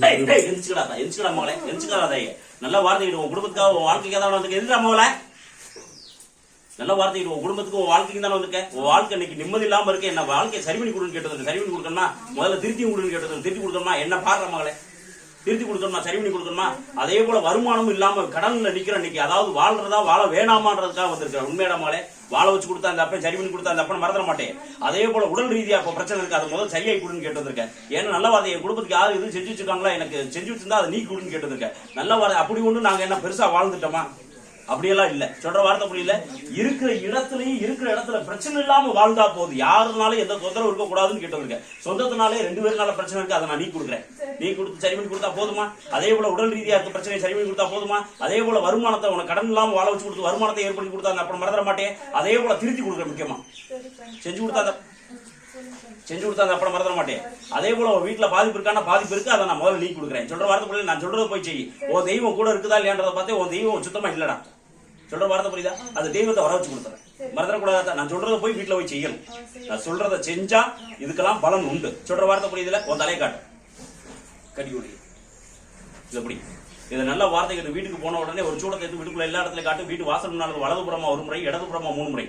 எந்திரிச்சுக்கடா எந்திரிச்சுக்கடா மகளே எந்திரிச்சுக்கடா நல்ல வார்த்தை உன் குடும்பத்துக்காக உன் வாழ்க்கைக்காக தான் வந்து எதிரா மகளே. நல்ல வார்த்தை உன் குடும்பத்துக்கு உன் வாழ்க்கைக்கு தானே வந்திருக்க. உன் வாழ்க்கை இன்னைக்கு நிம்மதி இல்லாம இருக்க என்ன வாழ்க்கையை சரி பண்ணி கொடுன்னு கேட்டது சரி பண்ணி கொடுக்கணுமா முதல்ல திருத்தி கொடுன்னு கேட்டது திருத்தி கொடுக்கணுமா என்ன பாடுற மகளே? திருத்தி கொடுக்கணுமா சரி பண்ணி கொடுக்கணுமா? அதே போல வருமானமும் இல்லாம கடன்ல நிக்கிற இன்னைக்கு அதாவது வாழ்றதா வாழ வேணாமான்றதுக்காக வந்திருக்கிற உண்மையிடமாலே வாழ வச்சு கொடுத்தா அந்த அப்பன் சரி பண்ணி கொடுத்தா அந்த அப்பன் மறந்துட மாட்டேன். அதே போல உடல் ரீதியா இப்ப பிரச்சனை இருக்கு. அது முதல்ல சரியாகி கொடுன்னு கேட்டு வந்திருக்கேன் ஏன்னா நல்ல வார்த்தை என் குடும்பத்துக்கு யாரும் எதுவும் செஞ்சு வச்சிருக்காங்களா? எனக்கு செஞ்சு வச்சிருந்தா அதை நீ கொடுன்னு கேட்டு வந்திருக்கேன் நல்ல வார்த்தை அப்படி ஒன்று நாங்க என்ன பெருசா வாழ்ந்துட்டோமா? அப்படியெல்லாம் இல்ல. சொல்ற வார்த்தை புரியல? இருக்கிற இடத்துலயும் இருக்கிற இடத்துல பிரச்சனை இல்லாம வாழ்ந்தா போதும். யாருனாலும் எந்த தொந்தரவு இருக்க கூடாதுன்னு கேட்டு சொந்தத்தினாலே ரெண்டு பேருனால பிரச்சனை இருக்கு அதை நான் நீ கொடுக்குறேன். நீ கொடுத்து சரி பண்ணி கொடுத்தா போதுமா? அதே போல உடல் ரீதியா இருக்க பிரச்சனையை சரி பண்ணி கொடுத்தா போதுமா? அதே போல வருமானத்தை உனக்கு கடன் இல்லாம வாழ வச்சு கொடுத்து வருமானத்தை ஏற்படுத்தி கொடுத்தா அந்த அப்புறம் மறந்துட மாட்டேன். அதே போல திருத்தி கொடுக்குறேன் முக்கியமா. செஞ்சு கொடுத்தா அந்த- செஞ்சு கொடுத்தா அந்த அப்புறம் மறந்துட மாட்டேன். அதே போல உன் வீட்டுல பாதிப்பு இருக்கான பாதிப்பு இருக்கு அதை நான் முதல்ல நீ கொடுக்குறேன். சொல்ற வார்த்தை நான் சொல்றதை போய் செய். உன் தெய்வம் கூட இருக்குதா இல்லையான்றதை பார்த்து உன் தெய்வம் சுத்தமா இல்லடா. சொல்ற வார்த்தை புரியுதா? அந்த தெய்வத்தை வர வச்சு கொடுத்துறேன். மறந்துடக்கூடாது. நான் சொல்றத போய் வீட்டுல போய் செய்யணும். நான் சொல்றத செஞ்சா இதுக்கெல்லாம் பலன் உண்டு. சொல்ற வார்த்தை புரியுதுல? உன் தலையை காட்டு. கட்டி கொடு. இது எப்படி இது நல்ல வார்த்தைகள் வீட்டுக்கு போன உடனே ஒரு சூடத்தை எடுத்து வீட்டுக்குள்ள எல்லா இடத்துலயும் காட்டு. வீட்டு வாசல் முன்னானது வலதுபுறமா ஒரு முறை இடதுபுறமா மூணு முறை.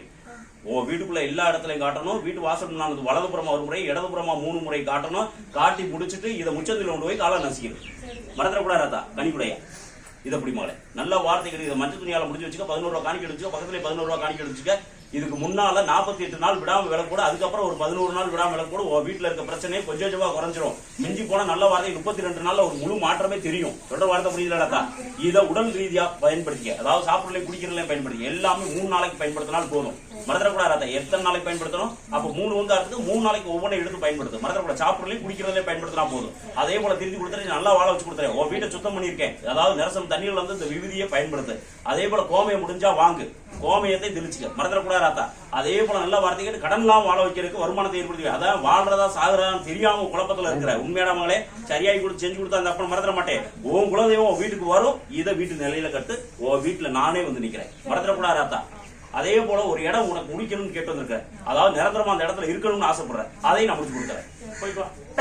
ஓ வீட்டுக்குள்ள எல்லா இடத்துலயும் காட்டணும். வீட்டு வாசல் முன்னானது வலதுபுறமா ஒரு முறை இடதுபுறமா மூணு முறை காட்டணும். காட்டி முடிச்சிட்டு இதை முச்சத்தில் கொண்டு போய் காலை நசிக்கணும். மறந்துடக்கூடாதா கனிக்குடையா இதை அப்படி மாலை நல்ல வார்த்தைகள் இதை மஞ்சள் துணியால் முடிஞ்சு வச்சுக்க பதினோரு ரூபா காணிக்க எடுத்துக்க பக்கத்துல பதினோரு ரூபா காணிக்க எடுத்துக்க. இதுக்கு முன்னால நாற்பத்தி எட்டு நாள் விடாம விளக்கூட அதுக்கப்புறம் ஒரு பதினோரு நாள் விடாம விளக்கூட கூட உன் இருக்க பிரச்சனையே கொஞ்சம் கொஞ்சமா குறைஞ்சிரும். மிஞ்சி போனால் நல்ல வார்த்தை முப்பத்தி ரெண்டு நாள்ல ஒரு முழு மாற்றமே தெரியும். தொடர் வார்த்தை புரியுதுலடா இதை உடல் ரீதியா பயன்படுத்திக்க. அதாவது சாப்பிடலையும் குடிக்கிறதுலையும் பயன்படுத்திக்க. எல்லாமே மூணு நாளைக்கு பயன்படுத்தினால் போதும். மறந்துடக்கூடாது. எத்தனை நாளைக்கு பயன்படுத்தணும்? அப்ப மூணு வந்து அடுத்து மூணு நாளைக்கு ஒவ்வொன்றும் எடுத்து பயன்படுத்து. மறந்துடக்கூடாது. சாப்பிடலையும் குடிக்கிறதுலையும் பயன்படுத்தினா போதும். அதே போல திருத்தி கொடுத்துட்டு நல்லா வாழ வச்சு கொடுத்துறேன் உன் வீட்டை சுத்தம் பண்ணியிருக்கேன். அதாவது நிரசம் தண்ணியில் வந்து இந்த விவிதியை பயன்படுத்து. அதே போல கோமையை முடிஞ்சா வாங்கு. கோமயத்தை தெளிச்சுக்க. மறந்துடக்கூடாது ராத்தா. அதே போல நல்ல வார்த்தைகள் கடன்லாம் வாழ வைக்கிறதுக்கு வருமானத்தை ஏற்படுத்தி அதான் வாழ்றதா சாகுறதான்னு தெரியாம குழப்பத்துல இருக்கிற. உண்மையான மகளே சரியாகி கொடுத்து செஞ்சு கொடுத்தா அந்த அப்பன் மறந்துட மாட்டேன் உன் குலதெய்வம் உன் வீட்டுக்கு வரும். இதை வீட்டு நிலையில கட்டு. உன் வீட்டுல நானே வந்து நிக்கிறேன். மறந்துடக்கூடாது ராத்தா. அதே போல ஒரு இடம் உனக்கு முடிக்கணும்னு கேட்டு வந்திருக்கேன் அதாவது நிரந்தரமா அந்த இடத்துல இருக்கணும்னு ஆசைப்படுறேன் அதையும் நான் முடிச்சு கொடுக்குறேன் போயிட்டு